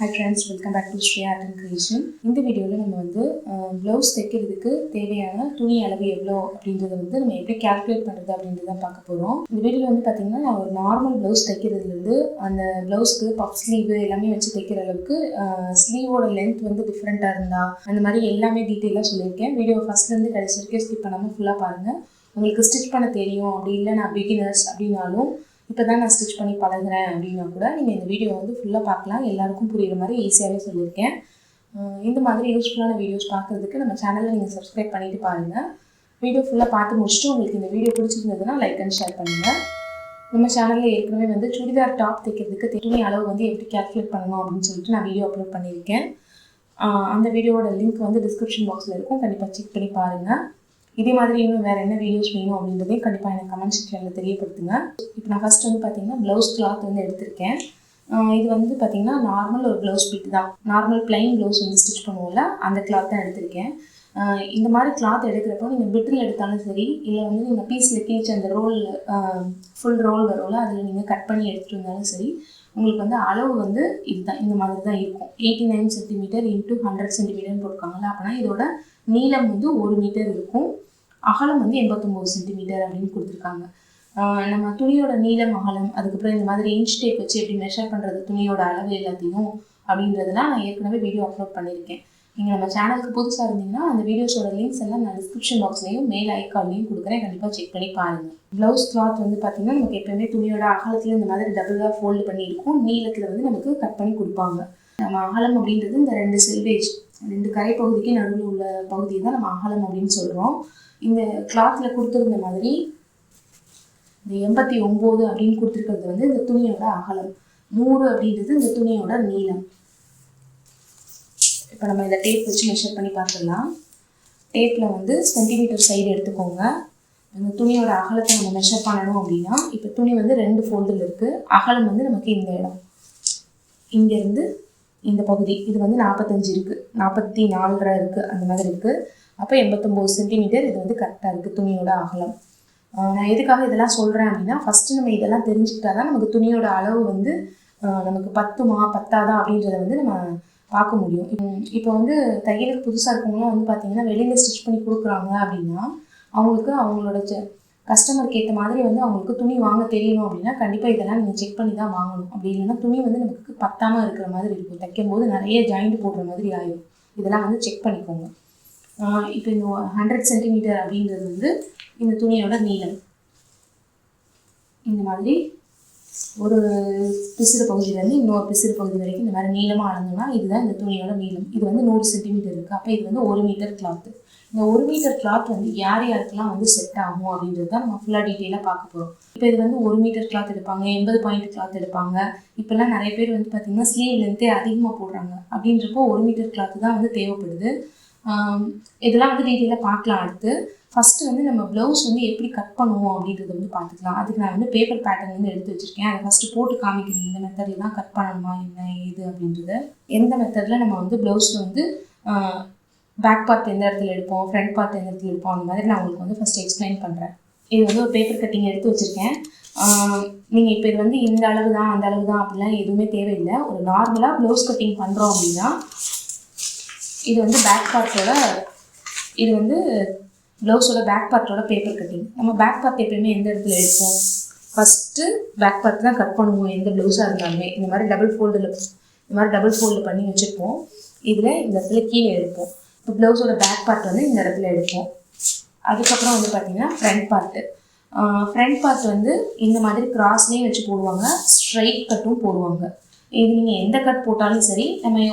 Hi friends welcome back to Sri art and creation இந்த வீடியோவில் நம்ம வந்து ப்ளவுஸ் தைக்கிறதுக்கு தேவையான துணி அளவு எவ்வளோ அப்படின்றத வந்து நம்ம எப்படி கேல்குலேட் பண்ணுறது அப்படின்றத தான் பார்க்க போகிறோம் இந்த வீடியோவில் வந்து பார்த்திங்கன்னா நான் ஒரு நார்மல் ப்ளவுஸ் தைக்கிறதுலேருந்து அந்த ப்ளவுஸ்க்கு பஃப் ஸ்லீவு எல்லாமே வச்சு தைக்கிற அளவுக்கு ஸ்லீவோட லென்த் வந்து டிஃப்ரெண்ட்டாக இருந்தா அந்த மாதிரி எல்லாமே டீட்டெயிலாக சொல்லியிருக்கேன். வீடியோ ஃபஸ்ட்லேருந்து கடைசி வரைக்கும் ஸ்கிப் பண்ணாமல் ஃபுல்லாக பாருங்கள் உங்களுக்கு ஸ்டிச் பண்ண தெரியும். அப்படி இல்லை நான் பிகினர்ஸ் அப்படின்னாலும் இப்போ தான் நான் ஸ்டிச் பண்ணி பழகிறேன் அப்படின்னா கூட நீங்கள் இந்த வீடியோ வந்து ஃபுல்லாக பார்க்கலாம். எல்லாருக்கும் புரியுற மாதிரி ஈஸியாகவே சொல்லியிருக்கேன். இந்த மாதிரி யூஸ்ஃபுல்லான வீடியோஸ் பார்க்குறதுக்கு நம்ம சேனலை நீங்கள் சப்ஸ்கிரைப் பண்ணிவிட்டு பாருங்கள் வீடியோ ஃபுல்லாக பார்த்து முடிச்சுட்டு உங்களுக்கு இந்த வீடியோ பிடிச்சிருந்ததுன்னா லைக் அண்ட் ஷேர் பண்ணுங்கள் நம்ம சேனலில் ஏற்கனவே வந்து சுடிதார் டாப் தைக்கிறதுக்கு துணி அளவு வந்து எப்படி கேல்குலேட் பண்ணணும் அப்படின்னு சொல்லிட்டு நான் வீடியோ அப்லோட் பண்ணியிருக்கேன். அந்த வீடியோவோட லிங்க் வந்து டிஸ்கிரிப்ஷன் பாக்ஸில் இருக்கும். கண்டிப்பாக செக் பண்ணி பாருங்கள் இதே மாதிரி இன்னும் வேறு என்ன வீடியோஸ் வேணும் அப்படின்றதே கண்டிப்பாக எனக்கு கமெண்ட் செக்ஷனில் தெரியப்படுத்துங்க. இப்போ நான் ஃபஸ்ட் வந்து பார்த்தீங்கன்னா ப்ளவுஸ் கிளாத் வந்து எடுத்திருக்கேன். இது வந்து பார்த்திங்கன்னா நார்மல் ஒரு ப்ளவுஸ் பீட் தான். நார்மல் பிளைன் ப்ளவுஸ் வந்து ஸ்டிச் பண்ணுவோம்ல அந்த கிளாத் தான் எடுத்திருக்கேன். இந்த மாதிரி கிளாத் எடுக்கிறப்போ நீங்கள் பிட்டில் எடுத்தாலும் சரி இல்லை வந்து நீங்கள் பீஸில் கிழிச்சு அந்த ரோல் ஃபுல் ரோல் வரும்ல அதில் நீங்கள் கட் பண்ணி எடுத்துகிட்டு வந்தாலும் சரி உங்களுக்கு வந்து அளவு வந்து இதுதான் இந்த மாதிரி தான் இருக்கும். Eighty nine centimetre into hundred சென்டிமீட்டர்னு போட்டிருக்காங்கல்ல அப்படின்னா இதோட நீளம் வந்து ஒரு மீட்டர் இருக்கும். அகலம் வந்து எண்பத்தொம்போது சென்டிமீட்டர் அப்படின்னு கொடுத்துருக்காங்க. நம்ம துணியோட நீளம் அகலம் அதுக்கப்புறம் இந்த மாதிரி இன்ச் டேப் வச்சு எப்படி மெஷர் பண்ணுறது துணியோட அளவு எல்லாத்தையும் அப்படின்றதெல்லாம் நான் ஏற்கனவே வீடியோ அப்லோட் பண்ணியிருக்கேன். நீங்கள் நம்ம சேனலுக்கு புதுசாக இருந்தீங்கன்னா அந்த வீடியோஸோட லிங்க்ஸ் எல்லாம் நான் டிஸ்கிரிப்ஷன் பாக்ஸ்லையும் மெயில் ஐக்கான்லையும் கொடுக்குறேன். கண்டிப்பாக செக் பண்ணி பாருங்கள் ப்ளவுஸ் கிளாத் வந்து பார்த்தீங்கன்னா நமக்கு எப்பயுமே துணியோட அகலத்தில் இந்த மாதிரி டபுளாக ஃபோல்டு பண்ணியிருக்கும் நீளத்தில் வந்து நமக்கு கட் பண்ணி கொடுப்பாங்க. நம்ம அகலம் அப்படின்றது இந்த ரெண்டு செல்வேஜ் ரெண்டு கரை பகுதிக்கு நடுவில் உள்ள பகுதியை தான் நம்ம அகலம் அப்படின்னு சொல்கிறோம் இந்த கிளாத்தில் கொடுத்துருந்த மாதிரி இந்த எண்பத்தி ஒம்பது அப்படின்னு கொடுத்துருக்கிறது வந்து இந்த துணியோட அகலம். நூறு அப்படின்றது இந்த துணியோட நீளம். இப்போ நம்ம இந்த டேப் வச்சு மெஷர் பண்ணி பார்த்துடலாம். டேப்பில் வந்து சென்டிமீட்டர் சைடு எடுத்துக்கோங்க. இந்த துணியோட அகலத்தை நம்ம மெஷர் பண்ணணும் அப்படின்னா இப்போ துணி வந்து ரெண்டு ஃபோல்டில் இருக்குது அகலம் வந்து நமக்கு இந்த இடம். இங்கேருந்து இந்த பகுதி. இது வந்து நாற்பத்தஞ்சு இருக்குது நாற்பத்தி நாலரை இருக்குது அந்த மாதிரி இருக்குது அப்போ எண்பத்தொம்போது சென்டிமீட்டர் இது வந்து கரெக்டாக இருக்குது துணியோட அகலம். நான் எதுக்காக இதெல்லாம் சொல்கிறேன் அப்படின்னா ஃபஸ்ட்டு நம்ம இதெல்லாம் தெரிஞ்சுக்கிட்டா தான் நமக்கு துணியோட அளவு வந்து நமக்கு பத்துமா பத்தாதா அப்படின்றத வந்து நம்ம பார்க்க முடியும். இப்போ வந்து தையலுக்கு புதுசாக இருக்கவங்களாம் வந்து பார்த்தீங்கன்னா வெளியில் ஸ்டிச் பண்ணி கொடுக்குறாங்க அப்படின்னா அவங்களுக்கு அவங்களோட கஸ்டமருக்கு ஏற்ற மாதிரி வந்து அவங்களுக்கு துணி வாங்க தெரியணும் அப்படின்னா கண்டிப்பாக இதெல்லாம் நீங்கள் செக் பண்ணி தான் வாங்கணும். அப்படி இல்லைன்னா துணி வந்து நமக்கு பத்தாமல் இருக்கிற மாதிரி இருக்கும். தைக்கும் போது நிறைய ஜாயிண்ட் போடுற மாதிரி ஆயிடும் இதெல்லாம் வந்து செக் பண்ணிக்கோங்க. இப்போ இந்த ஹண்ட்ரட் சென்டிமீட்டர் அப்படின்றது வந்து இந்த துணியோட நீளம். இந்த மாதிரி ஒரு பிசிறு பகுதியிலேருந்து இன்னொரு பிசிறு பகுதி வரைக்கும் இந்த மாதிரி நீளமாக அளந்தோம்னா இதுதான் இந்த துணியோட நீளம். இது வந்து நூறு சென்டிமீட்டர் இருக்குது அப்போ இது வந்து ஒரு மீட்டர் கிளாத்து இந்த ஒரு மீட்டர் கிளாத் வந்து யார் யாருக்கெல்லாம் வந்து செட் ஆகும் அப்படின்றது தான் நம்ம ஃபுல்லாக டீட்டெயிலாக பார்க்க போகிறோம் இப்போ இது வந்து ஒரு மீட்டர் கிளாத் எடுப்பாங்க எண்பது பாயிண்ட் கிளாத் எடுப்பாங்க. இப்போல்லாம் நிறைய பேர் வந்து பார்த்திங்கன்னா ஸ்லீவ் லென்த்தே அதிகமாக போடுறாங்க. அப்படின்றப்போ ஒரு மீட்டர் கிளாத்து தான் வந்து தேவைப்படுது. இதெல்லாம் வந்து டீட்டெயிலாக பார்க்கலாம் அடுத்து. ஃபஸ்ட்டு வந்து நம்ம ப்ளவுஸ் வந்து எப்படி கட் பண்ணுவோம் அப்படின்றத வந்து பார்த்துக்கலாம். அதுக்கு நான் வந்து பேப்பர் பேட்டர்ன் வந்து எடுத்து வச்சுருக்கேன். அதை ஃபஸ்ட்டு போட்டு காமிக்கிறேன் இந்த மெத்தடில் தான் கட் பண்ணணுமா என்ன ஏது அப்படின்றத. எந்த மெத்தடில் நம்ம வந்து ப்ளவுஸில் வந்து பேக் பார்ட் எந்த இடத்துல எடுப்போம் ஃப்ரண்ட் பார்ட் எந்த இடத்துல எடுப்போம் அந்த மாதிரி நான் உங்களுக்கு வந்து ஃபஸ்ட்டு எக்ஸ்பிளைன் பண்ணுறேன் இது வந்து ஒரு பேப்பர் கட்டிங் எடுத்து வச்சுருக்கேன். நீங்கள் இப்போ இது வந்து இந்த அளவு தான் அந்த அளவு தான் அப்படிலாம் எதுவுமே தேவையில்லை. ஒரு நார்மலாக ப்ளவுஸ் கட்டிங் பண்ணுறோம் அப்படின்னா இது வந்து பேக் பார்ட்டோட இது வந்து ப்ளவுஸோட பேக் பார்ட்டோட பேப்பர் கட்டிங் நம்ம பேக் பார்ட் எப்பயுமே எந்த இடத்துல எடுப்போம்? ஃபஸ்ட்டு பேக் பார்ட் தான் கட் பண்ணுவோம் எந்த ப்ளவுஸாக இருந்தாலுமே. இந்த மாதிரி டபுள் ஃபோல்டில் இந்த மாதிரி டபுள் ஃபோல்டு பண்ணி வச்சுருப்போம். இதில் இந்த இடத்துல கீழே எடுப்போம். இப்போ ப்ளவுஸோட பேக் பார்ட் வந்து இந்த இடத்துல எடுப்போம். அதுக்கப்புறம் வந்து பார்த்தீங்கன்னா ஃப்ரண்ட் பார்ட்டு ஃப்ரண்ட் பார்ட் வந்து இந்த மாதிரி கிராஸ்லேயும் வச்சு போடுவாங்க ஸ்ட்ரைட் கட்டும் போடுவாங்க. இது நீங்கள் எந்த கட் போட்டாலும் சரி நம்ம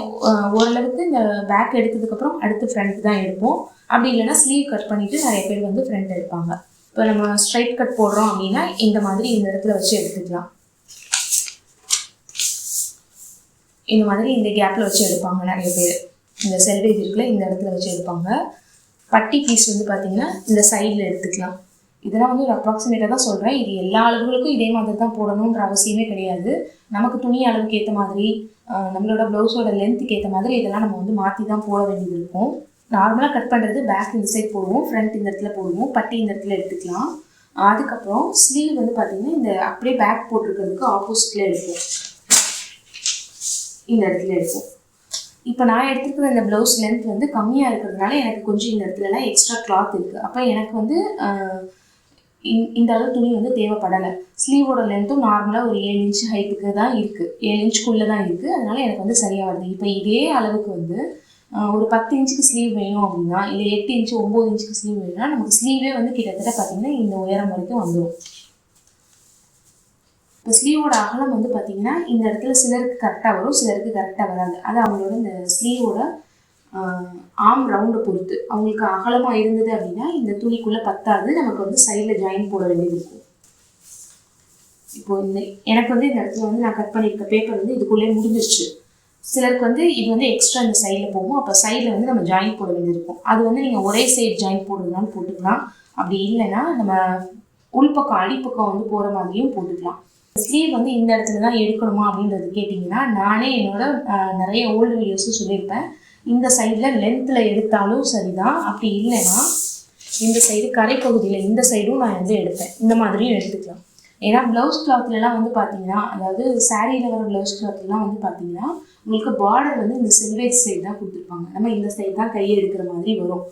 ஓரளவுக்கு இந்த பேக் எடுத்ததுக்கப்புறம் அடுத்து ஃப்ரண்ட் தான் எடுப்போம். அப்படி இல்லைன்னா ஸ்லீவ் கட் பண்ணிவிட்டு நிறைய பேர் வந்து ஃப்ரண்ட் எடுப்பாங்க. இப்போ நம்ம ஸ்ட்ரைட் கட் போடுறோம் அப்படின்னா இந்த மாதிரி இந்த இடத்துல வச்சு எடுத்துக்கலாம். இந்த மாதிரி இந்த கேப்பில் வச்சு எடுப்பாங்க நிறைய பேர். இந்த செல்வேஜ் இருக்குல்ல இந்த இடத்துல வச்சு எடுப்பாங்க. பட்டி பீஸ் வந்து பார்த்தீங்கன்னா இந்த சைடில் எடுத்துக்கலாம். இதெல்லாம் வந்து ஒரு அப்ராக்சிமேட்டாக தான் சொல்கிறேன் இது எல்லா அளவுகளுக்கும் இதே மாதிரி தான் போடணுன்ற அவசியமே கிடையாது. நமக்கு துணி அளவுக்கு ஏற்ற மாதிரி நம்மளோட ப்ளவுஸோட லென்த்துக்கு ஏற்ற மாதிரி இதெல்லாம் நம்ம வந்து மாற்றி தான் போட வேண்டியது இருக்கும். நார்மலாக கட் பண்ணுறது பேக் இந்த சைட் போடுவோம் ஃப்ரண்ட் இந்த இடத்துல போடுவோம் பட்டி இந்த இடத்துல எடுத்துக்கலாம். அதுக்கப்புறம் ஸ்லீவ் வந்து பார்த்திங்கன்னா இந்த அப்படியே பேக் போட்டிருக்கிறதுக்கு ஆப்போசிட்டில் எடுப்போம். இந்த இடத்துல எடுப்போம். இப்போ நான் எடுத்துருக்கிற இந்த ப்ளவுஸ் லென்த் வந்து கம்மியாக இருக்கிறதுனால எனக்கு கொஞ்சம் இந்த இடத்துலலாம் எக்ஸ்ட்ரா கிளாத் இருக்குது அப்போ எனக்கு வந்து இந்த- அளவு துணி வந்து தேவைப்படலை. ஸ்லீவோட லென்த்தும் நார்மலாக ஒரு ஏழு இன்ச் ஹைட்டுக்கு தான் இருக்குது ஏழு இன்ச்சுக்குள்ளே தான் இருக்குது அதனால எனக்கு வந்து சரியாக வருது. இப்போ இதே அளவுக்கு வந்து ஒரு பத்து இன்ச்சுக்கு ஸ்லீவ் வேணும் அப்படின்னா இல்லை எட்டு இன்ச்சு ஒம்பது இன்ச்சுக்கு ஸ்லீவ் வேணும்னா நமக்கு ஸ்லீவே வந்து கிட்டத்தட்ட பார்த்தீங்கன்னா இந்த உயரம் வரைக்கும் வந்துடும் இப்போ ஸ்லீவோட அகலம் வந்து பார்த்தீங்கன்னா இந்த இடத்துல சிலருக்கு கரெக்டாக வரும் சிலருக்கு கரெக்டாக வராது. அது அவங்களோட இந்த ஸ்லீவோட ஆம் ரவுண்டை பொறுத்து. அவங்களுக்கு அகலமாக இருந்தது அப்படின்னா இந்த துணிக்குள்ளே பத்தாது. நமக்கு வந்து சைடில் ஜாயின் போட வேண்டியது இருக்கும். இப்போ இந்த எனக்கு வந்து இந்த இடத்துல வந்து நான் கட் பண்ணியிருக்க பேப்பர் வந்து இதுக்குள்ளே முடிஞ்சிருச்சு. சிலருக்கு வந்து இது வந்து எக்ஸ்ட்ரா இந்த சைடில் போகும். அப்போ சைடில் வந்து நம்ம ஜாயின் போட வேண்டியது இருக்கும் அது வந்து நீங்கள் ஒரே சைடு ஜாயின் போடுறதுனாலும் போட்டுக்கலாம். அப்படி இல்லைன்னா நம்ம உள்பக்கம் அடிப்பக்கம் வந்து போகிற மாதிரியும் போட்டுக்கலாம். ஸ்லீவ் வந்து இந்த இடத்துல தான் எடுக்கணுமா அப்படின்றது கேட்டிங்கன்னா நானே என்னோட நிறைய ஓல்டு வீடியோஸும் சொல்லியிருப்பேன். இந்த சைடில் லென்த்தில் எடுத்தாலும் சரிதான். அப்படி இல்லைன்னா இந்த சைடு கரைப்பகுதியில் இந்த சைடும் நான் வந்து எடுப்பேன். இந்த மாதிரியும் எடுத்துக்கலாம். ஏன்னா ப்ளவுஸ் கிளாத்லலாம் வந்து பார்த்தீங்கன்னா அதாவது சாரியில் வர ப்ளவுஸ் கிளாத்லாம் வந்து பார்த்தீங்கன்னா உங்களுக்கு பார்டர் வந்து இந்த சில்வேஜ் சைடு தான் கொடுத்துருப்பாங்க. நம்ம இந்த சைடு தான் கையை எடுக்கிற மாதிரி வரும்.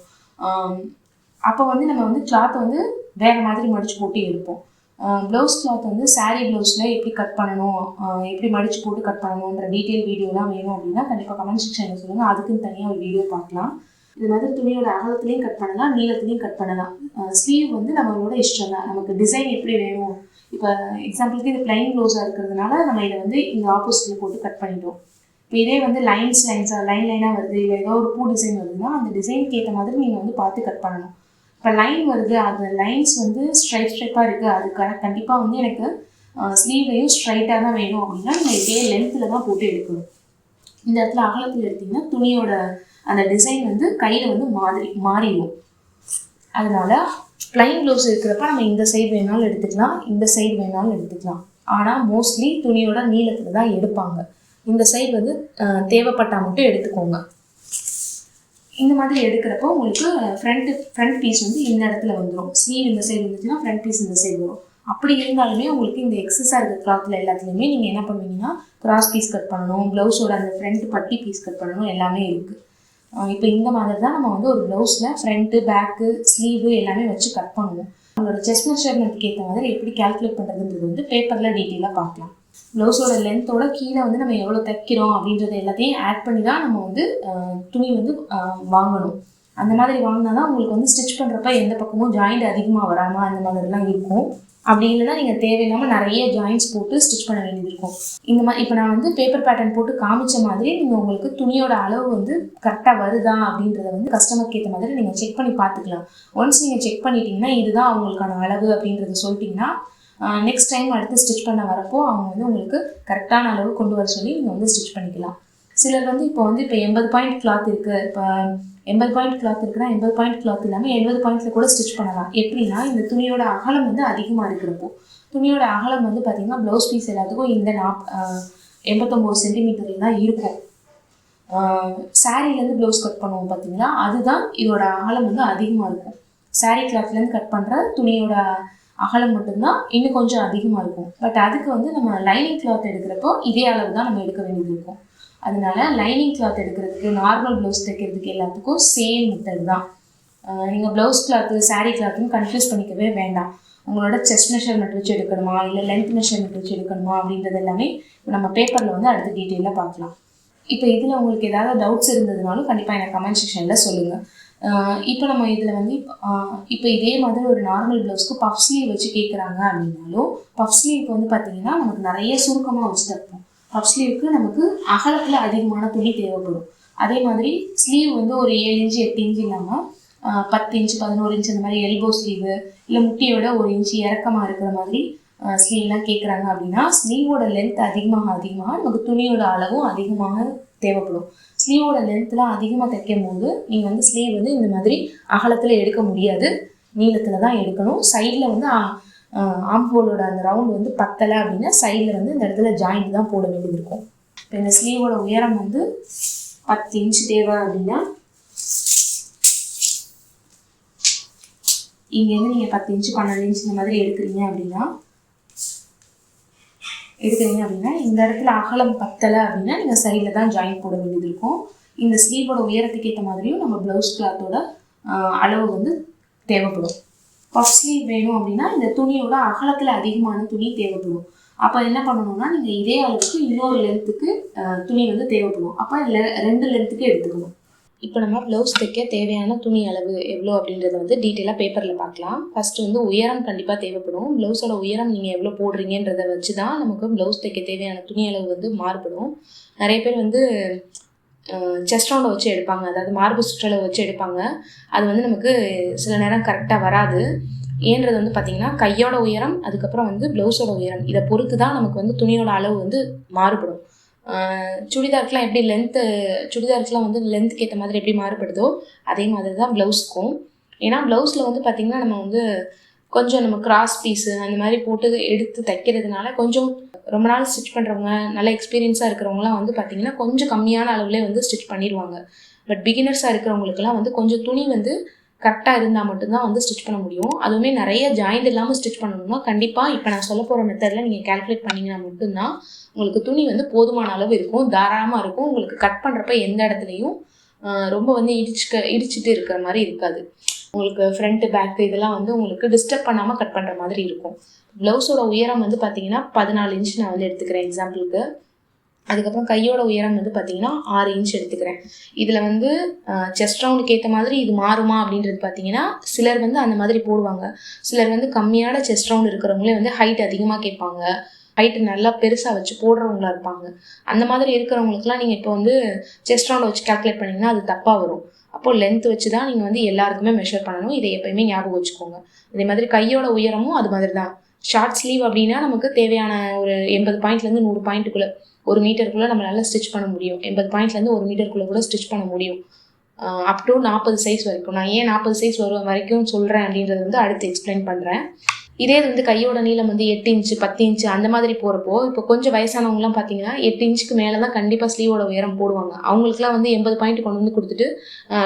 அப்போ வந்து நம்ம வந்து கிளாத்தை வந்து வேறு மாதிரி மடித்து போட்டு எடுப்போம் ப்ளவுஸ் கிளாத் வந்து சாரீ ப்ளவுஸில் எப்படி கட் பண்ணணும் எப்படி மடித்து போட்டு கட் பண்ணணுன்ற டீட்டெயில் வீடியோலாம் வேணும் அப்படின்னா கண்டிப்பாக கமெண்ட் செக்ஷனில் சொல்லுங்கள் அதுக்குன்னு தனியாக ஒரு வீடியோ பார்க்கலாம். இது மாதிரி துணியோட அகலத்துலேயும் கட் பண்ணலாம் நீளத்துலேயும் கட் பண்ணலாம். ஸ்லீவ் வந்து நம்மளோட இஷ்டம் தான் நமக்கு டிசைன் எப்படி வேணும் இப்போ எக்ஸாம்பிளுக்கு இது பிளைன் க்ளோஸாக இருக்கிறதுனால நம்ம இதை வந்து இந்த ஆப்போசிட்டில் போட்டு கட் பண்ணிட்டோம். இப்போ இதே வந்து லைன்ஸ் லைன்ஸாக லைன் லைனாக வருது. இல்லை ஏதோ ஒரு பூ டிசைன் வருதுன்னா அந்த டிசைனுக்கு ஏற்ற மாதிரி நீங்கள் வந்து பார்த்து கட் பண்ணணும். இப்போ லைன் வருது. அந்த லைன்ஸ் வந்து ஸ்ட்ரைட் ஸ்ட்ரைப்பாக இருக்குது அதுக்காக கண்டிப்பாக வந்து எனக்கு ஸ்லீவ்லையும் ஸ்ட்ரைட்டாக தான் வேணும் அப்படின்னா நீங்கள் இதே லென்த்தில் தான் போட்டு எடுக்கணும். இந்த இடத்துல அகலத்தில் எடுத்திங்கன்னா துணியோட அந்த டிசைன் வந்து கையில் வந்து மாதிரி மாறிடும். அதனால் ப்ளைன் ப்ளவுஸ் இருக்கிறப்ப நம்ம இந்த சைடு வேணாலும் எடுத்துக்கலாம் இந்த சைடு வேணாலும் எடுத்துக்கலாம். ஆனால் மோஸ்ட்லி துணியோட நீளத்தில் தான் எடுப்பாங்க. இந்த சைடு வந்து தேவைப்பட்டா மட்டும் எடுத்துக்கோங்க. இந்த மாதிரி எடுக்கிறப்போ உங்களுக்கு ஃப்ரண்ட் ஃப்ரண்ட் பீஸ் வந்து இந்த இடத்துல வந்துடும் ஸ்லீவ் இந்த சைடு வந்துச்சுன்னா ஃப்ரண்ட் பீஸ் இந்த சைடு வரும். அப்படி இருந்தாலுமே உங்களுக்கு இந்த எக்ஸஸாக இருக்கிற கிளாத்தில் எல்லாத்துலேயுமே நீங்கள் என்ன பண்ணுவீங்கன்னா கிராஸ் பீஸ் கட் பண்ணணும் ப்ளவுஸோட அந்த ஃப்ரண்ட் பட்டி பீஸ் கட் பண்ணணும் எல்லாமே இருக்குது இப்போ இந்த மாதிரி தான் நம்ம வந்து ஒரு ப்ளவுஸில் ஃப்ரண்ட்டு பேக்கு ஸ்லீவு எல்லாமே வச்சு கட் பண்ணுவோம். நம்மளோட செஸ்ட் மெஷர்மெண்ட்டுக்கு ஏற்ற மாதிரி எப்படி கால்குலேட் பண்ணுறதுன்றது வந்து பேப்பரில் டீட்டெயிலாக பார்க்கலாம். ப்ளவுஸோட லென்த்தோட கீழே வந்து நம்ம எவ்வளோ தைக்கிறோம் அப்படின்றத எல்லாத்தையும் ஆட் பண்ணி தான் நம்ம வந்து துணி வந்து வாங்கணும். அந்த மாதிரி வாங்கினா தான் உங்களுக்கு வந்து ஸ்டிச் பண்ணுறப்ப எந்த பக்கமும் ஜாயிண்ட் அதிகமாக வராமல் அந்த மாதிரிலாம் இருக்கும். அப்படி இல்லைனா நீங்கள் தேவையில்லாமல் நிறைய ஜாயின்ஸ் போட்டு ஸ்டிச் பண்ண வேண்டியது இருக்கும். இந்த மாதிரி இப்போ நான் வந்து பேப்பர் பேட்டர்ன் போட்டு காமிச்ச மாதிரி நீங்கள் உங்களுக்கு துணியோட அளவு வந்து கரெக்டாக வருதா அப்படின்றத வந்து கஸ்டமருக்கு ஏற்ற மாதிரி நீங்கள் செக் பண்ணி பார்த்துக்கலாம். ஒன்ஸ் நீங்கள் செக் பண்ணிட்டீங்கன்னா இதுதான் அவங்களுக்கான அளவு அப்படின்றத சொல்லிட்டீங்கன்னா நெக்ஸ்ட் டைம் அடுத்து ஸ்டிச் பண்ண வரப்போ அவங்க வந்து உங்களுக்கு கரெக்டான அளவு கொண்டு வர சொல்லி நீங்கள் வந்து ஸ்டிச் பண்ணிக்கலாம். சிலர் வந்து இப்போ வந்து இப்போ எண்பது பாயிண்ட் கிளாத் இருக்குது இப்போ எண்பது பாயிண்ட் கிளாத் இருக்குன்னா எண்பது பாயிண்ட் கிளாத் இல்லாமல் எழுபது பாயிண்ட்ல கூட ஸ்டிச் பண்ணலாம். எப்படின்னா இந்த துணியோட அகலம் வந்து அதிகமாக இருக்கிறப்போ துணியோட அகலம் வந்து பார்த்தீங்கன்னா ப்ளவுஸ் பீஸ் எல்லாத்துக்கும் இந்த நாப் எண்பத்தொம்போது சென்டிமீட்டரில் தான் இருக்கும். சாரீலேருந்து ப்ளவுஸ் கட் பண்ணுவோம் பார்த்தீங்கன்னா அதுதான் இதோட அகலம் வந்து அதிகமாக இருக்கும். சாரீ கிளாத்லேருந்து கட் பண்ணுற துணியோட அகலம் மட்டும்தான் இன்னும் கொஞ்சம் அதிகமாக இருக்கும். பட் அதுக்கு வந்து நம்ம லைனிங் கிளாத் எடுக்கிறப்போ இதே அளவு தான் நம்ம எடுக்க வேண்டியது இருக்கும். அதனால லைனிங் கிளாத் எடுக்கிறதுக்கு நார்மல் ப்ளவுஸ் தைக்கிறதுக்கு எல்லாத்துக்கும் சேம் மெத்தட் தான். நீங்கள் ப்ளவுஸ் கிளாத்து சாரீ கிளாத்துன்னு கன்ஃபியூஸ் பண்ணிக்கவே வேண்டாம். உங்களோட செஸ்ட் மெஷர்மெண்ட் வச்சு எடுக்கணுமா இல்லை லென்த் மெஷர்மெண்ட் வச்சு எடுக்கணுமா அப்படின்றது எல்லாமே நம்ம பேப்பரில் வந்து அடுத்த டீட்டெயிலாக பார்க்கலாம். இப்போ இதில் உங்களுக்கு ஏதாவது டவுட்ஸ் இருந்ததுனாலும் கண்டிப்பாக எனக்கு கமெண்ட் செக்ஷனில் சொல்லுங்கள் இப்போ நம்ம இதில் வந்து இப்போ இதே மாதிரி ஒரு நார்மல் ப்ளவுஸ்க்கு பஃப் ஸ்லீவ் வச்சு கேட்குறாங்க அப்படின்னாலும் பஃப் ஸ்லீவ் வந்து பார்த்தீங்கன்னா நமக்கு நிறைய சுருக்கமாக வச்சு தைப்போம். பஃப் ஸ்லீவுக்கு நமக்கு அகலத்தில் அதிகமான துணி தேவைப்படும். அதே மாதிரி ஸ்லீவ் வந்து ஒரு ஏழு இன்ச்சு எட்டு இன்ச்சு இல்லாமல் பத்து இன்ச்சு பதினோரு இன்ச்சு அந்த மாதிரி எல்போ ஸ்லீவு இல்லை முட்டியோட ஒரு இன்ச்சு இறக்கமாக இருக்கிற மாதிரி ஸ்லீவ்லாம் கேட்குறாங்க அப்படின்னா ஸ்லீவோட லென்த் அதிகமாக அதிகமாக நமக்கு துணியோட அளவும் அதிகமாக தேவைப்படும். ஸ்லீவோட லென்த்லாம் அதிகமாக தைக்கும் போது நீங்கள் வந்து ஸ்லீவ் வந்து இந்த மாதிரி அகலத்தில் எடுக்க முடியாது. நீளத்தில் தான் எடுக்கணும். சைடில் வந்து ஆம்போலோட அந்த ரவுண்ட் வந்து பத்தலை அப்படின்னா சைடில் வந்து இந்த இடத்துல ஜாயிண்ட் தான் போட வேண்டியது இருக்கும். இப்போ இந்த ஸ்லீவோட உயரம் வந்து பத்து இன்ச் தேவை அப்படின்னா இங்கேருந்து நீங்கள் பத்து இன்ச்சு பன்னெண்டு இன்ச் இந்த மாதிரி எடுக்கிறீங்க அப்படின்னா எடுக்கிறீங்க அப்படின்னா இந்த இடத்துல அகலம் பத்தலை அப்படின்னா நீங்கள் சைடில் தான் ஜாயின் போட வேண்டியது இருக்கும். இந்த ஸ்லீவோட உயரத்துக்கு ஏற்ற மாதிரியும் நம்ம ப்ளவுஸ் கிளாத்தோட அளவு வந்து தேவைப்படும். பஃப் ஸ்லீவ் வேணும் அப்படின்னா இந்த துணியோட அகலத்தில் அதிகமான துணி தேவைப்படும். அப்போ என்ன பண்ணணும்னா நீங்கள் இதே அளவுக்கு இன்னொரு லென்த்துக்கு துணி வந்து தேவைப்படும். அப்போ ரெண்டு லென்த்துக்கு எடுத்துக்கணும். இப்போ நம்ம ப்ளவுஸ் தைக்க தேவையான துணி அளவு எவ்வளோ அப்படின்றத வந்து டீட்டெயிலாக பேப்பரில் பார்க்கலாம். ஃபஸ்ட்டு வந்து உயரம் கண்டிப்பாக தேவைப்படும். ப்ளவுஸோட உயரம் நீங்கள் எவ்வளோ போடுறீங்கன்றத வச்சு தான் நமக்கு ப்ளவுஸ் தைக்க தேவையான துணி அளவு வந்து மாறுபடும். நிறைய பேர் வந்து செஸ்ட் வச்சு எடுப்பாங்க. அதாவது மார்பு சுற்றளவு வச்சு எடுப்பாங்க. அது வந்து நமக்கு சில நேரம் கரெக்டாக வராது. ஏன்றது வந்து பார்த்திங்கன்னா கையோட உயரம் அதுக்கப்புறம் வந்து ப்ளவுஸோட உயரம். இதை பொறுத்து தான் நமக்கு வந்து துணியோட அளவு வந்து மாறுபடும். சுடிதாருக்குலாம் எப்படி லென்த்து சுடிதாருக்குலாம் வந்து லென்த்துக்கு ஏற்ற மாதிரி எப்படி மாறுபடுதோ அதே மாதிரி தான் ப்ளவுஸ்க்கும் ஏன்னா ப்ளவுஸில் வந்து பார்த்திங்கன்னா நம்ம வந்து கொஞ்சம் நம்ம கிராஸ் பீஸு அந்த மாதிரி போட்டு எடுத்து தைக்கிறதுனால கொஞ்சம் ரொம்ப நாள் ஸ்டிச் பண்ணுறவங்க நல்ல எக்ஸ்பீரியன்ஸாக இருக்கிறவங்களாம் வந்து பார்த்திங்கன்னா கொஞ்சம் கம்மியான அளவுலே வந்து ஸ்டிச் பண்ணிடுவாங்க. பட் பிகினர்ஸாக இருக்கிறவங்களுக்குலாம் வந்து கொஞ்சம் துணி வந்து கரெக்டாக இருந்தால் மட்டும்தான் வந்து ஸ்டிச் பண்ண முடியும். அதுவுமே நிறைய ஜாயிண்ட் இல்லாமல் ஸ்டிச் பண்ணணும்னா கண்டிப்பாக இப்போ நான் சொல்ல போகிற மெத்தடில் நீங்கள் கேல்குலேட் பண்ணிங்கன்னா மட்டும்தான் உங்களுக்கு துணி வந்து போதுமான அளவு இருக்கும் தாராளமாக இருக்கும். உங்களுக்கு கட் பண்ணுறப்ப எந்த இடத்துலையும் ரொம்ப வந்து இடிச்சுக்க இடிச்சிட்டு இருக்கிற மாதிரி இருக்காது. உங்களுக்கு ஃப்ரண்ட்டு பேக்கு இதெல்லாம் வந்து உங்களுக்கு டிஸ்டர்ப் பண்ணாமல் கட் பண்ணுற மாதிரி இருக்கும். ப்ளவுஸோட உயரம் வந்து பார்த்தீங்கன்னா பதினாலு இன்ச் நான் வந்து எடுத்துக்கிறேன் எக்ஸாம்பிளுக்கு அதுக்கப்புறம் கையோட உயரம் வந்து பார்த்தீங்கன்னா ஆறு இன்ச் எடுத்துக்கிறேன். இதில் வந்து செஸ்ட் ரவுண்டுக்கு ஏற்ற மாதிரி இது மாறுமா அப்படின்றது பார்த்தீங்கன்னா சிலர் வந்து அந்த மாதிரி போடுவாங்க. சிலர் வந்து கம்மியான செஸ்ட் ரவுண்ட் இருக்கிறவங்களே வந்து ஹைட் அதிகமாக கேட்பாங்க. ஹைட்டு நல்லா பெருசாக வச்சு போடுறவங்களா இருப்பாங்க. அந்த மாதிரி இருக்கிறவங்களுக்குலாம் நீங்கள் இப்போ வந்து செஸ்ட் ரவுண்டை வச்சு கால்குலேட் பண்ணிங்கன்னா அது தப்பாக வரும். அப்போது லென்த் வச்சு தான் நீங்கள் வந்து எல்லாருக்குமே மெஷர் பண்ணணும். இதை எப்பயுமே ஞாபகம் வச்சுக்கோங்க. அதே மாதிரி கையோட உயரமும் அது மாதிரி தான் ஷார்ட் ஸ்லீவ் அப்படின்னா நமக்கு தேவையான ஒரு எண்பது பாயிண்ட்லேருந்து நூறு பாயிண்ட்டுக்குள்ளே ஒரு மீட்டருக்குள்ளே நம்மளால் ஸ்டிச் பண்ண முடியும். எண்பது பாயிண்ட்லேருந்து ஒரு மீட்டருக்குள்ளே கூட ஸ்டிச் பண்ண முடியும். அப் டு நாற்பது சைஸ் வரைக்கும். நான் ஏன் நாற்பது சைஸ் வரும் வரைக்கும் சொல்கிறேன் அப்படின்றது வந்து அடுத்து எக்ஸ்பிளைன் பண்ணுறேன் இதே வந்து கையோட நீளம் வந்து எட்டு இன்ச்சு பத்து இன்ச்சு அந்த மாதிரி போகிறப்போ இப்போ கொஞ்சம் வயசானவங்கலாம் பார்த்தீங்கன்னா எட்டு இன்ச்சுக்கு மேலே தான் கண்டிப்பாக ஸ்லீவோட உயரம் போடுவாங்க. அவங்களுக்குலாம் வந்து எண்பது பாயிண்ட் கொண்டு வந்து கொடுத்துட்டு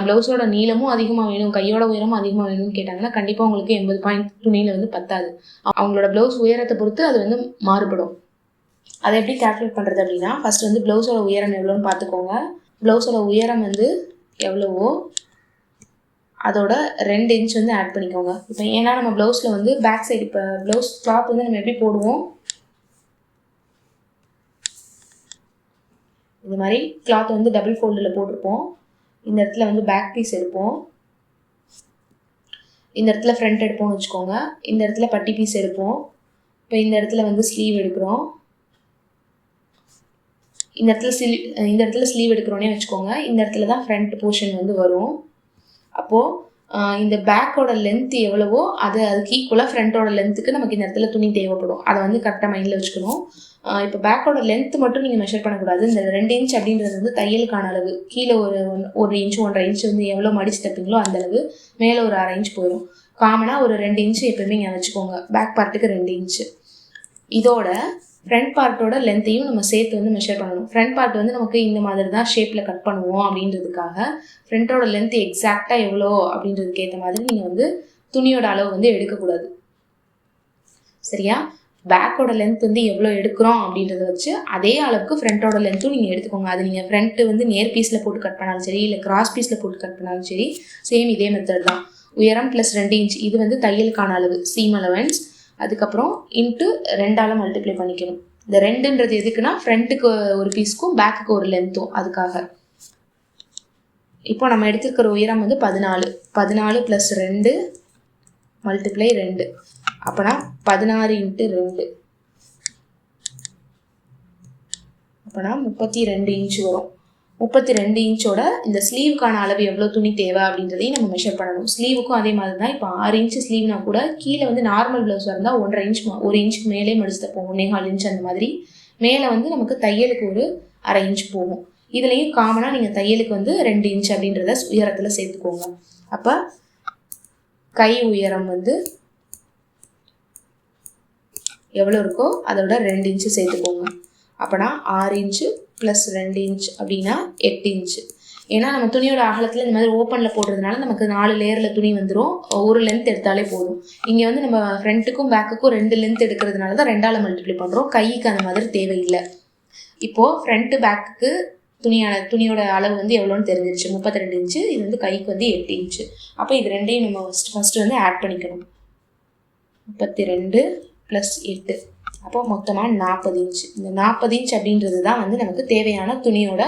ப்ளவுஸோட நீளமும் அதிகமாக வேணும் கையோட உயரமும் அதிகமாக வேணும்னு கேட்டாங்கன்னா கண்டிப்பாக அவங்களுக்கு எண்பது பாயிண்ட் துணியில் வந்து பத்தாது. அவங்களோட ப்ளவுஸ் உயரத்தை பொறுத்து அது வந்து மாறுபடும். அதை எப்படி கேல்குலேட் பண்ணுறது அப்படின்னா ஃபஸ்ட் வந்து ப்ளவுஸோட உயரம் எவ்வளோன்னு பார்த்துக்கோங்க ப்ளவுஸோட உயரம் வந்து எவ்வளவோ அதோட ரெண்டு இன்ச் வந்து ஆட் பண்ணிக்கோங்க. இப்போ ஏன்னா நம்ம ப்ளவுஸில் வந்து பேக் சைடு இப்போ ப்ளவுஸ் கிளாத் வந்து நம்ம எப்படி போடுவோம்? இந்த மாதிரி கிளாத் வந்து டபுள் ஃபோல்டில் போட்டிருப்போம். இந்த இடத்துல வந்து பேக் பீஸ் எடுப்போம். இந்த இடத்துல ஃப்ரண்ட் எடுப்போம்னு வச்சுக்கோங்க. இந்த இடத்துல பட்டி பீஸ் எடுப்போம். இப்போ இந்த இடத்துல வந்து ஸ்லீவ் எடுக்கிறோம். இந்த இடத்துல ஸ்லீவ் இந்த இடத்துல ஸ்லீவ் எடுக்கிறோன்னே வச்சுக்கோங்க. இந்த இடத்துல தான் ஃப்ரண்ட் போர்ஷன் வந்து வரும். அப்போது இந்த பேக்கோட லென்த் எவ்வளவோ அது அதுக்கு ஈக்குவலாக ஃப்ரண்ட்டோட லென்த்துக்கு நமக்கு இந்த இடத்துல துணி தேவைப்படும். அதை வந்து கரெக்டாக மைண்டில் வச்சுக்கணும். இப்போ பேக்கோட லென்த் மட்டும் நீங்கள் மெஷர் பண்ணக்கூடாது. இந்த ரெண்டு இன்ச் அப்படின்றது வந்து தையலுக்கான அளவு. கீழே ஒரு ஒரு இன்ச் ஒன்றரை இன்ச் வந்து எவ்வளோ மடிச்சு தப்பீங்களோ அந்த அளவு. மேலே ஒரு அரை இன்ச் போயிடும். காமனாக ஒரு ரெண்டு இன்ச்சு எப்போயுமே இங்கே வச்சுக்கோங்க. பேக் பார்ட்டுக்கு ரெண்டு இன்ச்சு இதோட ஃப்ரண்ட் பார்ட்டோட லென்த்தையும் நம்ம சேர்த்து வந்து மெஷர் பண்ணணும். ஃப்ரண்ட் பார்ட் வந்து நமக்கு இந்த மாதிரி தான் ஷேப்பில் கட் பண்ணுவோம் அப்படின்றதுக்காக ஃப்ரண்ட்டோட லென்த் எக்ஸாக்டாக எவ்வளோ அப்படின்றதுக்கு ஏற்ற மாதிரி நீங்கள் வந்து துணியோட அளவு வந்து எடுக்கக்கூடாது. சரியா? பேக்கோட லென்த் வந்து எவ்வளோ எடுக்கிறோம் அப்படின்றத வச்சு அதே அளவுக்கு ஃப்ரண்ட்டோட லென்த்தும் நீங்கள் எடுத்துக்கோங்க. அது நீங்கள் ஃப்ரண்ட்டு வந்து நேர் பீஸில் போட்டு கட் பண்ணாலும் சரி இல்லை கிராஸ் பீஸில் போட்டு கட் பண்ணாலும் சரி சேம் இதே மெத்தட் தான். உயரம் ப்ளஸ் ரெண்டு இன்ச் இது வந்து தையலுக்கான அளவு சீம் அலவன்ஸ் அதுக்கப்புறம் இன்ட்டு ரெண்டால் மல்டிப்ளை பண்ணிக்கணும். இந்த ரெண்டுன்றது எதுக்குன்னா ஃப்ரண்ட்டுக்கு ஒரு பீஸ்க்கும் பேக்குக்கு ஒரு லென்த்தும் அதுக்காக. இப்போ நம்ம எடுத்துருக்கிற உயரம் வந்து பதினாலு. பதினாலு ப்ளஸ் ரெண்டு மல்டிப்ளை ரெண்டு. அப்போனா பதினாறு இன்ட்டு ரெண்டு. அப்போனா முப்பத்தி ரெண்டு இன்ச் வரும். முப்பத்தி ரெண்டு இன்ச்சோட இந்த ஸ்லீவுக்கான அளவு எவ்வளோ துணி தேவை அப்படின்றதையும் நம்ம மெஷர் பண்ணணும். ஸ்லீவுக்கும் அதே மாதிரி தான் இப்போ ஆறு இன்ச் ஸ்லீவ்னா கூட கீழே வந்து நார்மல் ப்ளவுஸாக இருந்தால் ஒன்றரை இன்ச் ஒரு இன்ச்சுக்கு மேலே மடிச்சு தப்போம் ஒன்றே கால் இன்ச் அந்த மாதிரி. மேலே வந்து நமக்கு தையலுக்கு ஒரு அரை இன்ச் போகும். இதுலேயும் காமனாக நீங்கள் தையலுக்கு வந்து ரெண்டு இன்ச் அப்படின்றத உயரத்தில் சேர்த்துக்கோங்க. அப்போ கை உயரம் வந்து எவ்வளோ இருக்கோ அதோட ரெண்டு இன்ச்சு சேர்த்துக்கோங்க. அப்போனா ஆறு இன்ச்சு ப்ளஸ் ரெண்டு இன்ச் அப்படின்னா எட்டு இன்ச்சு ஏன்னா நம்ம துணியோட அகலத்தில் இந்த மாதிரி ஓப்பனில் போடுறதுனால நமக்கு நாலு லேயரில் துணி வந்துடும் ஒரு லென்த் எடுத்தாலே போதும். இங்கே வந்து நம்ம ஃப்ரண்ட்டுக்கும் பேக்குக்கும் ரெண்டு லென்த் எடுக்கிறதுனால தான் ரெண்டால் மல்டிப்ளை பண்ணுறோம் கைக்கு அந்த மாதிரி தேவையில்லை. இப்போது ஃப்ரண்ட்டு பேக்குக்கு துணியான துணியோட அளவு வந்து எவ்வளோன்னு தெரிஞ்சிருச்சு. முப்பத்தி ரெண்டு இன்ச்சு இது வந்து கைக்கு வந்து எட்டு இன்ச்சு அப்போ இது ரெண்டையும் நம்ம ஃபஸ்ட்டு ஃபஸ்ட்டு வந்து ஆட் பண்ணிக்கணும். முப்பத்தி ரெண்டு ப்ளஸ் எட்டு. அப்போ மொத்தமாக நாற்பது இன்ச் இந்த நாற்பது இன்ச் அப்படின்றது தான் வந்து நமக்கு தேவையான துணியோட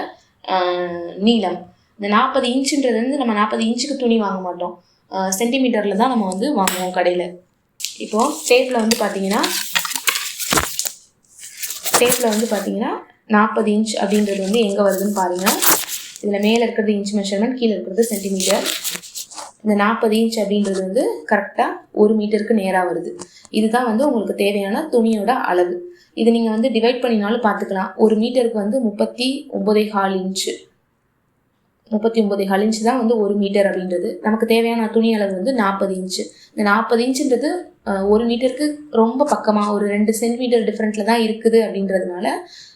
நீளம். இந்த நாற்பது இன்ச்சுன்றது வந்து நம்ம நாற்பது இன்ச்சுக்கு துணி வாங்க மாட்டோம். சென்டிமீட்டரில் தான் நம்ம வந்து வாங்குவோம் கடையில். இப்போது டேப்பில் வந்து பார்த்தீங்கன்னா டேப்பில் வந்து பார்த்தீங்கன்னா நாற்பது இன்ச் அப்படின்றது வந்து எங்கே வருதுன்னு பாருங்கள் இதில் மேலே இருக்கிறது இன்ச் மெஷர்மெண்ட் கீழே இருக்கிறது சென்டிமீட்டர் இந்த நாற்பது இன்ச் அப்படின்றது வந்து கரெக்டாக ஒரு மீட்டருக்கு நேராக வருது. இதுதான் வந்து உங்களுக்கு தேவையான துணியோட அளவு. இது நீங்கள் வந்து டிவைட் பண்ணினாலும் பார்த்துக்கலாம். ஒரு மீட்டருக்கு வந்து முப்பத்தி ஒம்பதே கால் இன்ச்சு முப்பத்தி ஒம்பது ஹால் இன்ச்சு தான் வந்து ஒரு மீட்டர் அப்படின்றது. நமக்கு தேவையான துணி அளவு வந்து நாற்பது இன்ச்சு இந்த நாற்பது இன்ச்சுன்றது ஒரு மீட்டருக்கு ரொம்ப பக்கமாக ஒரு ரெண்டு சென்டிமீட்டர் டிஃப்ரெண்ட்டில் தான் இருக்குது அப்படின்றதுனால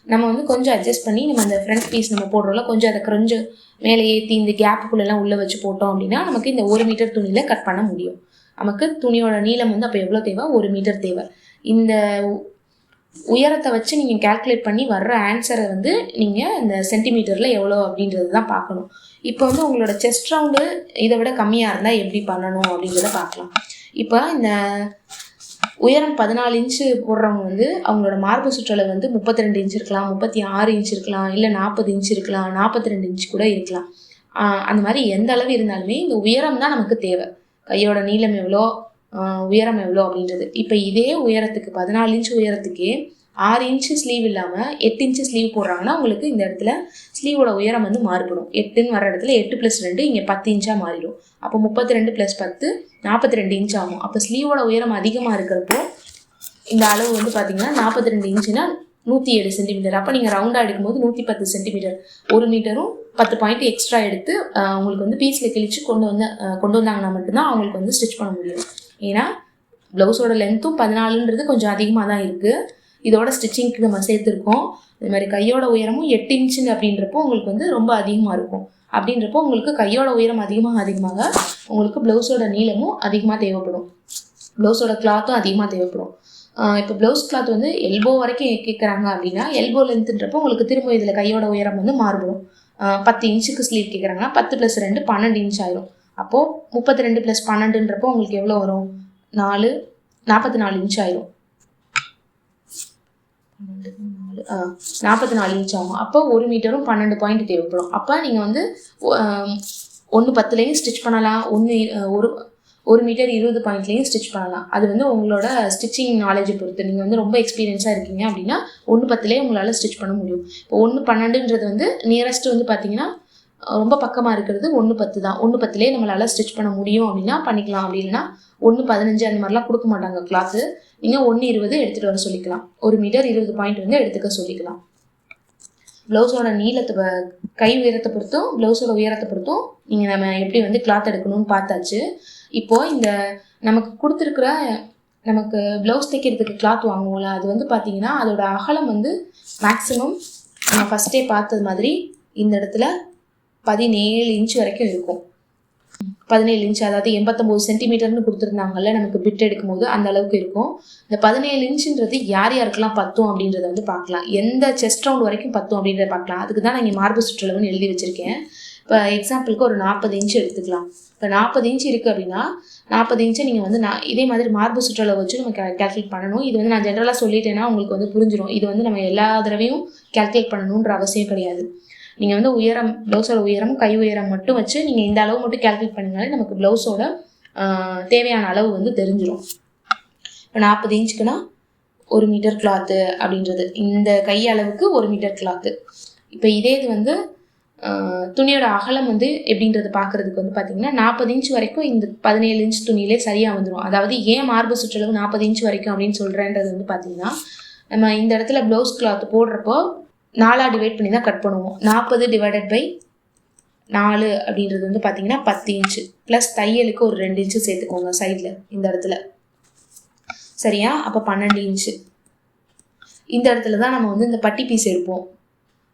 நம்ம வந்து கொஞ்சம் அட்ஜஸ்ட் பண்ணி நம்ம அந்த ஃப்ரண்ட் பீஸ் நம்ம போடுறோம்ல கொஞ்சம் அதை கொஞ்சம் மேலே ஏற்றி இந்த கேப்புக்குள்ளெல்லாம் உள்ளே வச்சு போட்டோம் அப்படின்னா நமக்கு இந்த ஒரு மீட்டர் துணியில் கட் பண்ண முடியும். நமக்கு துணியோட நீளம் வந்து அப்போ எவ்வளோ தேவை ஒரு மீட்டர் தேவை. இந்த உ- உயரத்தை வச்சு நீங்கள் கால்குலேட் பண்ணி வர்ற ஆன்சரை வந்து நீங்கள் இந்த சென்டிமீட்டரில் எவ்வளோ அப்படின்றது தான் பார்க்கணும். இப்போ வந்து உங்களோட செஸ்ட் ரவுண்டு இதை விட கம்மியாக இருந்தால் எப்படி பண்ணணும் அப்படிங்கிறத பார்க்கலாம். இப்போ இந்த உயரம் பதினாலு இன்ச்சு போடுறவங்க வந்து அவங்களோட மார்பு சுற்றளவு வந்து முப்பத்தி ரெண்டு இன்ச் இருக்கலாம் முப்பத்தி ஆறு இன்ச் இருக்கலாம் இல்லை நாற்பது இன்ச் இருக்கலாம் நாற்பத்தி ரெண்டு இன்ச் கூட இருக்கலாம். அந்த மாதிரி எந்த அளவு இருந்தாலுமே இந்த உயரம் தான் நமக்கு தேவை. கையோட நீளம் எவ்வளோ உயரம் எவ்வளோ அப்படின்றது. இப்போ இதே உயரத்துக்கு பதினாலு இன்ச் உயரத்துக்கே ஆறு இன்ச்சு ஸ்லீவ் இல்லாமல் எட்டு இன்ச்சு ஸ்லீவ் போடுறாங்கன்னா உங்களுக்கு இந்த இடத்துல ஸ்லீவோட உயரம் வந்து மாறுபடும். எட்டுன்னு வர இடத்துல எட்டு ப்ளஸ் ரெண்டு இங்கே பத்து இன்ச்சாக மாறிடும். அப்போ முப்பத்தி ரெண்டு ப்ளஸ் பத்து நாற்பத்தி ரெண்டு இன்ச் ஆகும். அப்போ ஸ்லீவோட உயரம் அதிகமாக இருக்கிறப்போ இந்த அளவு வந்து பார்த்தீங்கன்னா நாற்பத்தி ரெண்டு இன்ச்சுனா நூற்றி ஏழு சென்டிமீட்டர் அப்போ நீங்கள் ரவுண்டாக எடுக்கும்போது நூற்றி பத்து சென்டிமீட்டர் ஒரு மீட்டரும் பத்து பாயிண்ட் எக்ஸ்ட்ரா எடுத்து அவங்களுக்கு உங்களுக்கு வந்து பீஸில் கிழிச்சு கொண்டு வந்து கொண்டு வந்தாங்கன்னா மட்டும்தான் அவங்களுக்கு வந்து ஸ்டிச் பண்ண முடியும். ஏன்னா ப்ளவுஸோட லென்த்தும் பதினாலுன்றது கொஞ்சம் அதிகமாக தான் இருக்குது இதோட ஸ்டிச்சிங்க்கு நம்ம சேர்த்துருக்கோம். இது மாதிரி கையோட உயரமும் எட்டு இன்ச்சுன்னு அப்படின்றப்போ உங்களுக்கு வந்து ரொம்ப அதிகமாக இருக்கும். அப்படின்றப்போ உங்களுக்கு கையோட உயரம் அதிகமாக அதிகமாக உங்களுக்கு ப்ளவுஸோட நீளமும் அதிகமாக தேவைப்படும். ப்ளவுஸோட கிளாத்தும் அதிகமாக தேவைப்படும். இப்போ ப்ளவுஸ் கிளாத் வந்து எல்போ வரைக்கும் கேட்குறாங்க அப்படின்னா எல்போ லென்த்துன்றப்போ உங்களுக்கு திரும்ப இதில் கையோட உயரம் வந்து மாறுபடும். பத்து இன்ச்சுக்கு ஸ்லீவ் கேட்குறாங்கன்னா பத்து ப்ளஸ் ரெண்டு பன்னெண்டு இன்ச் ஆயிரும். அப்போது முப்பத்தி ரெண்டு ப்ளஸ் பன்னெண்டுன்றப்போ உங்களுக்கு எவ்வளோ வரும்? நாலு நாற்பத்தி நாலு இன்ச் ஆயிரும் பன்னெண்டு, நாலு ஆ நாற்பத்தி நாலு இன்ச் ஆகும். அப்போ ஒரு மீட்டரும் பன்னெண்டு பாயிண்ட் தேவைப்படும். அப்போ நீங்கள் வந்து ஒன்று பத்துலேயும் ஸ்டிச் பண்ணலாம். ஒன்று ஒரு ஒரு மீட்டர் இருபது பாயிண்ட்லேயும் ஸ்டிச் பண்ணலாம். அது வந்து உங்களோட ஸ்டிச்சிங் நாலேஜை பொறுத்து. நீங்கள் வந்து ரொம்ப எக்ஸ்பீரியன்ஸாக இருக்கீங்க அப்படின்னா ஒன்று பத்துலேயே உங்களால் ஸ்டிச் பண்ண முடியும். இப்போ ஒன்று பன்னெண்டுன்றது வந்து நியரஸ்ட் வந்து பார்த்தீங்கன்னா ரொம்ப பக்கமாக இருக்கிறது ஒன்று பத்து தான். ஒன்று பத்துலேயே நம்மளால் ஸ்டிச் பண்ண முடியும் அப்படின்னா பண்ணிக்கலாம். அப்படி இல்லைன்னா ஒன்று பதினஞ்சு அந்த மாதிரிலாம் கொடுக்க மாட்டாங்க கிளாத்து நீங்கள் ஒன்று இருபது எடுத்துகிட்டு வர சொல்லிக்கலாம். ஒரு மீட்டர் இருபது பாயிண்ட் வந்து எடுத்துக்க சொல்லிக்கலாம். ப்ளவுஸோட நீளத்தை கை உயரத்தை பொறுத்தும் ப்ளவுஸோட உயரத்தை பொறுத்தும் நீங்கள் நம்ம எப்படி வந்து கிளாத் எடுக்கணும்னு பார்த்தாச்சு. இப்போது இந்த நமக்கு கொடுத்துருக்குற நமக்கு ப்ளவுஸ் தைக்கிறதுக்கு கிளாத் வாங்குவோம்ல அது வந்து பார்த்தீங்கன்னா அதோட அகலம் வந்து மேக்ஸிமம் நம்ம ஃபஸ்ட்டே பார்த்தது மாதிரி இந்த இடத்துல பதினேழு இன்ச் வரைக்கும் இருக்கும். பதினேழு இன்ச் அதாவது எண்பத்தொம்போது சென்டிமீட்டர்னு கொடுத்துருந்தாங்கல்ல நமக்கு பிட் எடுக்கும் போது அந்த அளவுக்கு இருக்கும். இந்த பதினேழு இன்ச்சுன்றது யார் யாருக்கெல்லாம் பத்தும் அப்படின்றத வந்து பார்க்கலாம். எந்த செஸ்ட் ரவுண்ட் வரைக்கும் பத்தும் அப்படின்றத பார்க்கலாம். அதுக்கு தான் நான் இங்கே மார்பு சுற்றளவுன்னு எழுதி வச்சுருக்கேன். இப்போ எக்ஸாம்பிளுக்கு ஒரு நாற்பது இன்ச்சு எடுத்துக்கலாம். இப்போ நாற்பது இன்ச்சு இருக்குது அப்படின்னா நாற்பது இன்ச்சை நீங்கள் வந்து நான் இதே மாதிரி மார்பு சுற்றளவு வச்சு நம்ம கேல்குலேட் பண்ணணும். இது வந்து நான் ஜென்ரலாக சொல்லிட்டேன்னா உங்களுக்கு வந்து புரிஞ்சிடும் இது வந்து நம்ம எல்லா தடவையும் கேல்குலேட் பண்ணணுன்ற அவசியம் கிடையாது. நீங்கள் வந்து உயரம் ப்ளவுஸோட உயரம் கை உயரம் மட்டும் வச்சு நீங்கள் இந்த அளவு மட்டும் கேல்குலேட் பண்ணிங்கனாலே நமக்கு ப்ளவுஸோட தேவையான அளவு வந்து தெரிஞ்சிடும் இப்போ நாற்பது இன்ச்சுக்குன்னா ஒரு மீட்டர் கிளாத்து அப்படின்றது. இந்த கை அளவுக்கு ஒரு மீட்டர் கிளாத்து இப்போ இதே இது வந்து துணியோட அகலம் வந்து எப்படின்றது பார்க்குறதுக்கு வந்து பார்த்தீங்கன்னா நாற்பது இன்ச் வரைக்கும் இந்த பதினேழு இன்ச் துணியிலே சரியாக வந்துடும் அதாவது ஏன் மார்பு சுற்றளவு நாற்பது இன்ச் வரைக்கும் அப்படின்னு சொல்கிறேன்றது வந்து பார்த்தீங்கன்னா நம்ம இந்த இடத்துல ப்ளவுஸ் கிளாத் போடுறப்போ நாலாக டிவைட் பண்ணி தான் கட் பண்ணுவோம். நாற்பது டிவைடட் பை நாலு அப்படின்றது வந்து பார்த்தீங்கன்னா பத்து இன்ச்சு ப்ளஸ் தையலுக்கு ஒரு ரெண்டு இன்ச்சு சேர்த்துக்கோங்க சைடில் இந்த இடத்துல. சரியா? அப்போ பன்னெண்டு இன்ச்சு இந்த இடத்துல தான் நம்ம வந்து இந்த பட்டி பீஸ் எடுப்போம்.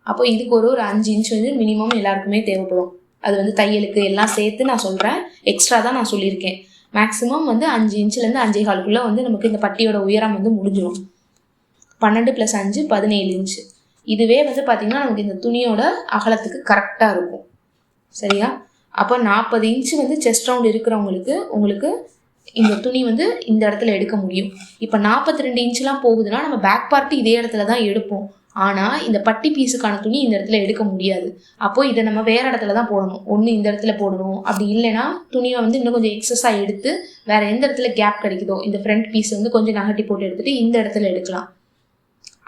அப்போ இதுக்கு ஒரு ஒரு அஞ்சு இன்ச் வந்து மினிமம் எல்லாருக்குமே தேவைப்படும். அது வந்து தையலுக்கு எல்லாம் சேர்த்து நான் சொல்கிறேன் எக்ஸ்ட்ரா தான் நான் சொல்லியிருக்கேன். மேக்ஸிமம் வந்து அஞ்சு இன்ச்சுலேருந்து அஞ்சே காலுக்குள்ளே வந்து நமக்கு இந்த பட்டியோட உயரம் வந்து முடிஞ்சிடும் பன்னெண்டு ப்ளஸ் அஞ்சு பதினேழு இன்ச்சு இதுவே வந்து பார்த்திங்கன்னா நமக்கு இந்த துணியோட அகலத்துக்கு கரெக்டாக இருக்கும். சரியா? அப்போ நாற்பது இன்ச்சு வந்து செஸ்ட் ரவுண்ட் இருக்கிறவங்களுக்கு உங்களுக்கு இந்த துணி வந்து இந்த இடத்துல எடுக்க முடியும். இப்போ நாற்பத்தி ரெண்டு இன்ச்செலாம் போகுதுன்னா நம்ம பேக் பார்ட்டு இதே இடத்துல தான் எடுப்போம். ஆனால் இந்த பட்டி பீஸுக்கான துணி இந்த இடத்துல எடுக்க முடியாது. அப்போது இதை நம்ம வேறு இடத்துல தான் போடணும். ஒன்று இந்த இடத்துல போடணும். அப்படி இல்லைன்னா துணியை வந்து இன்னும் கொஞ்சம் எக்ஸஸாக எடுத்து வேறு எந்த இடத்துல கேப் கிடைக்குதோ இந்த ஃப்ரண்ட் பீஸ் வந்து கொஞ்சம் நகட்டி போட்டு எடுத்துகிட்டு இந்த இடத்துல எடுக்கலாம்.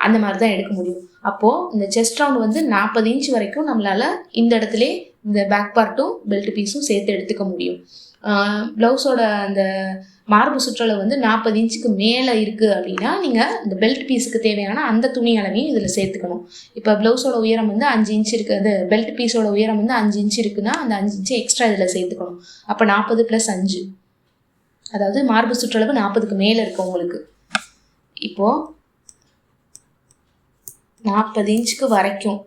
அந்த மாதிரி தான் எடுக்க முடியும். அப்போது இந்த செஸ்ட் ரவுண்ட் வந்து நாற்பது இன்ச் வரைக்கும் நம்மளால் இந்த இடத்துல இந்த பேக் பார்ட்டும் பெல்ட் பீஸும் சேர்த்து எடுத்துக்க முடியும். ப்ளவுஸோட அந்த மார்பு சுற்றளவு வந்து நாற்பது இன்ச்சுக்கு மேலே இருக்குது அப்படின்னா நீங்கள் இந்த பெல்ட் பீஸுக்கு தேவையான அந்த துணி அளவையும் இதில் சேர்த்துக்கணும். இப்போ ப்ளவுஸோட உயரம் வந்து அஞ்சு இன்ச் இருக்குது பெல்ட் பீஸோட உயரம் வந்து அஞ்சு இன்ச் இருக்குன்னா அந்த அஞ்சு இன்ச்சு எக்ஸ்ட்ரா இதில் சேர்த்துக்கணும். அப்போ நாற்பது ப்ளஸ் அஞ்சு. அதாவது மார்பு சுற்றளவு நாற்பதுக்கு மேலே இருக்கும் உங்களுக்கு. இப்போது நாற்பது இன்ச்சுக்கு வரைக்கும்.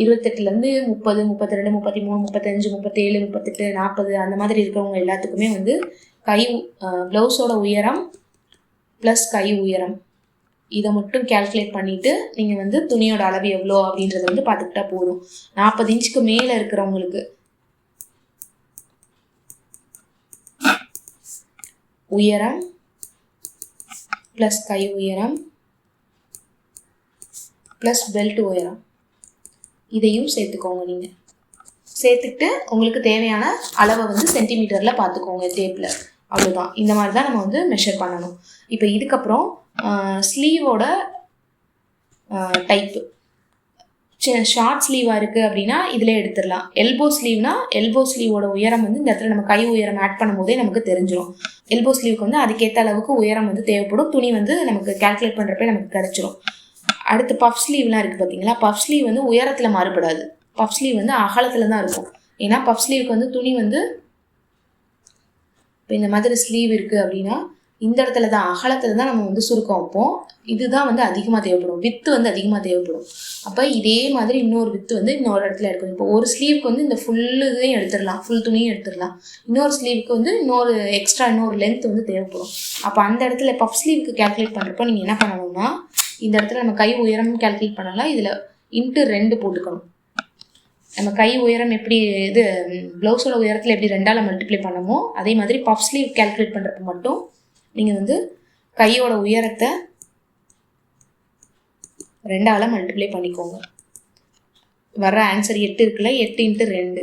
இருபத்தெட்டுலேருந்து முப்பது முப்பத்தி ரெண்டு முப்பத்தி மூணு முப்பத்தஞ்சு முப்பத்தேழு முப்பத்தெட்டு நாற்பது அந்த மாதிரி இருக்கிறவங்க எல்லாத்துக்குமே வந்து கை ப்ளவுஸோட உயரம் ப்ளஸ் கை உயரம். இதை மட்டும் கேல்குலேட் பண்ணிவிட்டு நீங்கள் வந்து துணியோட அளவு எவ்வளோ அப்படின்றத வந்து பார்த்துக்கிட்டா போதும். நாற்பது இன்ச்சுக்கு மேலே இருக்கிறவங்களுக்கு உயரம் ப்ளஸ் கை உயரம் ப்ளஸ் பெல்ட் ஒயரா இதையும் சேர்த்துக்கோங்க நீங்கள் சேர்த்துக்கிட்டு உங்களுக்கு தேவையான அளவை வந்து சென்டிமீட்டரில் பார்த்துக்கோங்க டேப்பில் அவ்வளோதான் இந்த மாதிரி தான் நம்ம வந்து மெஷர் பண்ணணும். இப்போ இதுக்கப்புறம் ஸ்லீவோட டைப்பு ஷார்ட் ஸ்லீவாக இருக்குது அப்படின்னா இதில் எடுத்துடலாம். எல்போ ஸ்லீவ்னா எல்போ ஸ்லீவோட உயரம் வந்து இந்த இடத்துல நம்ம கை உயரம் ஆட் பண்ணும்போதே நமக்கு தெரிஞ்சிடும் எல்போ ஸ்லீவுக்கு வந்து அதுக்கேற்ற அளவுக்கு உயரம் வந்து தேவைப்படும். துணி வந்து நமக்கு கேல்குலேட் பண்ணுறப்ப நமக்கு கிடச்சிரும். அடுத்து பஃப் ஸ்லீவ்லாம் இருக்குது பார்த்தீங்களா பஃப் ஸ்லீவ் வந்து உயரத்தில் மாறுபடாது. பஃப் ஸ்லீவ் வந்து அகலத்தில் தான் இருக்கும். ஏன்னா பஃப் ஸ்லீவுக்கு வந்து துணி வந்து இப்போ இந்த மாதிரி ஸ்லீவ் இருக்குது அப்படின்னா இந்த இடத்துல தான் அகலத்தில் தான் நம்ம வந்து சுருக்கம் வைப்போம். இதுதான் வந்து அதிகமாக தேவைப்படும். வித்து வந்து அதிகமாக தேவைப்படும். அப்போ இதே மாதிரி இன்னொரு வித்து வந்து இன்னொரு இடத்துல எடுக்கணும் இப்போ ஒரு ஸ்லீவுக்கு வந்து இந்த ஃபுல்லு இதையும் எடுத்துடலாம். ஃபுல் துணியும் எடுத்துடலாம். இன்னொரு ஸ்லீவுக்கு வந்து இன்னொரு எக்ஸ்ட்ரா இன்னொரு லென்த் வந்து தேவைப்படும். அப்போ அந்த இடத்துல பஃப் ஸ்லீவுக்கு கேல்குலேட் பண்ணுறப்போ நீங்கள் என்ன பண்ணணும்னா இந்த இடத்துல நம்ம கை உயரம் கேல்குலேட் பண்ணலாம். இதில் இன்ட்டு ரெண்டு போட்டுக்கணும். நம்ம கை உயரம் எப்படி இது ப்ளவுஸோட உயரத்தில் எப்படி ரெண்டால் மல்டிப்ளை பண்ணமோ அதே மாதிரி பஃப் ஸ்லீவ் கேல்குலேட் பண்ணுறப்ப மட்டும் நீங்கள் வந்து கையோட உயரத்தை ரெண்டால் மல்டிப்ளை பண்ணிக்கோங்க. வர்ற ஆன்சர் எட்டு இருக்குல்ல? எட்டு இன்ட்டு ரெண்டு.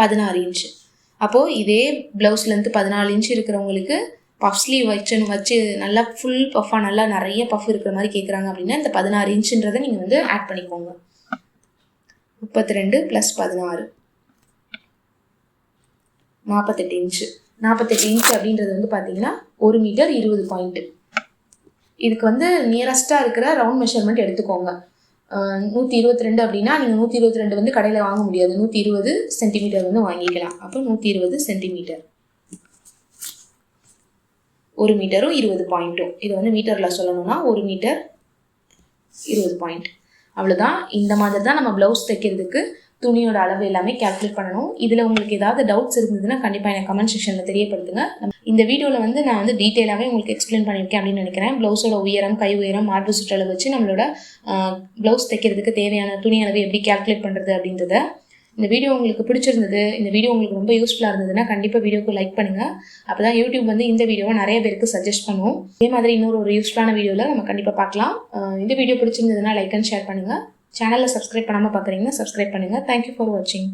பதினாறு இன்ச்சு அப்போது இதே ப்ளவுஸ்லேருந்து பதினாலு இன்ச்சு இருக்கிறவங்களுக்கு பஃப் ஸ்லீவ் வச்சுன்னு வச்சு நல்லா ஃபுல் பஃபாக நல்லா நிறைய பஃப் இருக்கிற மாதிரி கேட்குறாங்க அப்படின்னா இந்த பதினாறு இன்ச்சுன்றதை நீங்கள் வந்து ஆட் பண்ணிக்கோங்க. முப்பத்தி ரெண்டு ப்ளஸ் பதினாறு. நாற்பத்தெட்டு இன்ச்சு. நாற்பத்தெட்டு இன்ச்சு அப்படின்றது வந்து பார்த்தீங்கன்னா ஒரு மீட்டர் இருபது பாயிண்ட்டு இதுக்கு வந்து நியரஸ்ட்டாக இருக்கிற ரவுண்ட் மெஷர்மெண்ட் எடுத்துக்கோங்க. நூற்றி இருபத்தி ரெண்டு அப்படின்னா நீங்கள் நூற்றி இருபத்தி ரெண்டு வந்து கடையில் வாங்க முடியாது. நூற்றி இருபது சென்டிமீட்டர் வந்து வாங்கிக்கலாம். அப்போ நூற்றி இருபது சென்டிமீட்டர் ஒரு மீட்டரும் இருபது பாயிண்ட்டும் இது வந்து மீட்டரில் சொல்லணும்னா ஒரு மீட்டர் இருபது பாயிண்ட் அவ்வளோதான் இந்த மாதிரி தான் நம்ம ப்ளவுஸ் தைக்கிறதுக்கு துணியோட அளவு எல்லாமே கேல்குலேட் பண்ணணும். இதில் உங்களுக்கு ஏதாவது டவுட்ஸ் இருந்ததுன்னா கண்டிப்பாக எனக்கு கமெண்ட் செக்ஷனில் தெரியப்படுத்துங்க. இந்த வீடியோவில் வந்து நான் வந்து டீட்டெயிலாகவே உங்களுக்கு எக்ஸ்பிளைன் பண்ணியிருக்கேன் அப்படின்னு நினைக்கிறேன். ப்ளவுஸோட உயரம் கை உயரம் மார்பு சுற்றளவு வச்சு நம்மளோட ப்ளவுஸ் தைக்கிறதுக்கு தேவையான துணி அளவு எப்படி கேல்குலேட் பண்ணுறது அப்படின்றத இந்த வீடியோ உங்களுக்கு பிடிச்சிருந்தது இந்த வீடியோ உங்களுக்கு ரொம்ப யூஸ்ஃபுல்லாக இருந்ததுன்னா கண்டிப்பாக வீடியோக்கு லைக் பண்ணுங்கள் அப்போ தான் யூடியூப் வந்து இந்த வீடியோவை நிறைய பேருக்கு சஜஸ்ட் பண்ணுவோம் இதே மாதிரி இன்னொரு ஒரு யூஸ்ஃபுல்லான வீடியோவில் நம்ம கண்டிப்பாக பார்க்கலாம். இந்த வீடியோ பிடிச்சிருந்ததுன்னா லைக் அண்ட் ஷேர் பண்ணுங்கள் சேனலில் சப்ஸ்கிரைப் பண்ணாமல் பார்க்குறீங்கன்னா சப்ஸ்கிரைப் பண்ணுங்கள் தேங்க்யூ ஃபார் வாட்சிங்